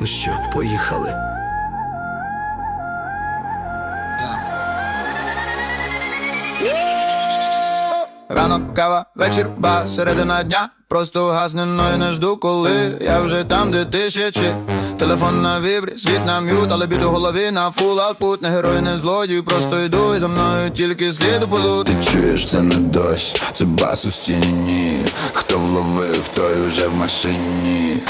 Ну що, поїхали. Ранок, кава, вечір, ба, середина дня Просто гасне, но й не жду, коли я вже там, де ти ще Телефон на вібрі, світ на м'ют, але біду голові на фул аутпут Не герой, не злодій, просто йду і за мною тільки сліду полут Ти чуєш, це не дощ, це бас у стіні. Хто вловив, той уже в машині.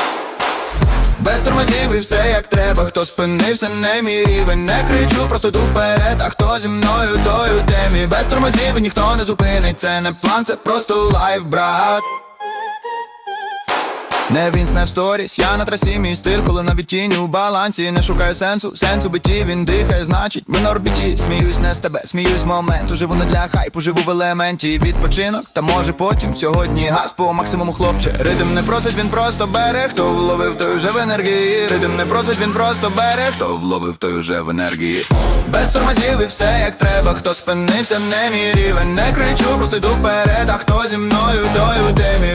Без тормозів і все як треба, хто спинився, не мій рівень Не кричу, просто йду вперед, а хто зі мною, той у темі. Без тормозів і ніхто не зупинить, це не план, це просто лайф, брат не вінс, не в сторіс, я на трасі, мій стиль, коли навіть тінь у балансі. Не шукаю сенсу, сенсу биті, він дихає, значить ми на орбіті. Сміюсь не з тебе, сміюсь моменту, живу не для хайпу, живу в елементі. Відпочинок, та може потім сьогодні газ по максимуму хлопче. Ритм не просить, він просто бере, хто вловив, той вже в енергії. Ритм не просить, він просто бере, Хто вловив, той уже в енергії. без тормозів і все як треба, хто спинився, не мій рівень. Не кричу, просто йду вперед, а хто зі мною, той у темі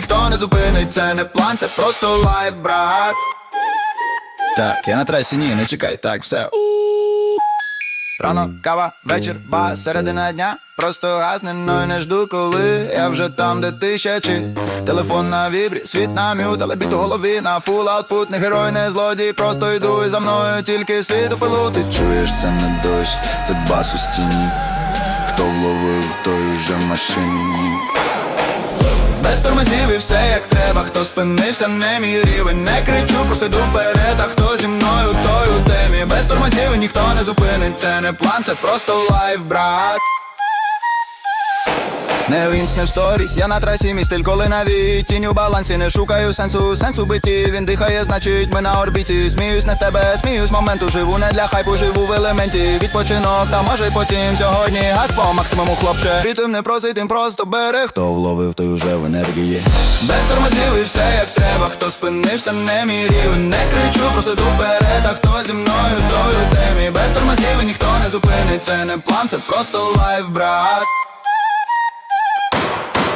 ніхто не зупинить, це не план, це просто лайф, брат. Так, я на трасі, ні, не чекай, так, все. Рано, кава, вечір, ба, середина дня. Просто гасне, но й не жду, коли я вже там, де ти ще чи Телефон на вібрі, світ на мют, але біт у голові на фул аутпут. Не герой, не злодій, просто йду і за мною тільки слід пилу Ти чуєш, це не дощ, це бас у стіні. Хто вловив, той уже в машині. Без тормозів і все як треба, хто спинився, не мій рівень Не кричу, просто йду вперед, а хто зі мною, той у темі. Без тормозів і ніхто не зупинить, це не план, це просто лайф, брат не вінс, не в сторіс, я на трасі, мій стиль, коли навіть тінь у балансі Не шукаю сенсу, сенсу биті. Він дихає, значить ми на орбіті. Сміюсь не з тебе, сміюсь моменту. Живу не для хайпу, живу в елементі. Відпочинок, та може й потім. Сьогодні Газ по максимуму, хлопче. Ритм не просить, тим просто бере. Хто вловив, той уже в енергії. без тормозів і все як треба, хто спинився, не мій рівень Не кричу, просто йду вперед, а хто зі мною, той у темі. Без тормозів і ніхто не зупинить, це не план, це просто лайф, брат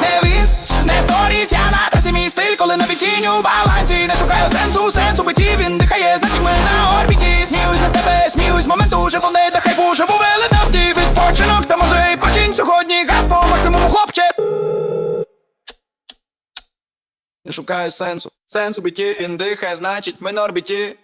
Не віз, не сторіс, я на трасі мій стиль, коли навіть тінь у балансі. Не шукаю сенсу, сенсу биті, він дихає, значить ми на орбіті. Сміюсь з тебе, сміюсь з моменту, живу не до хайпу, живу в еленості Відпочинок, та може й починь сьогодні Газ по максимуму, хлопче. Не шукаю сенсу, сенсу биті, він дихає, значить ми на орбіті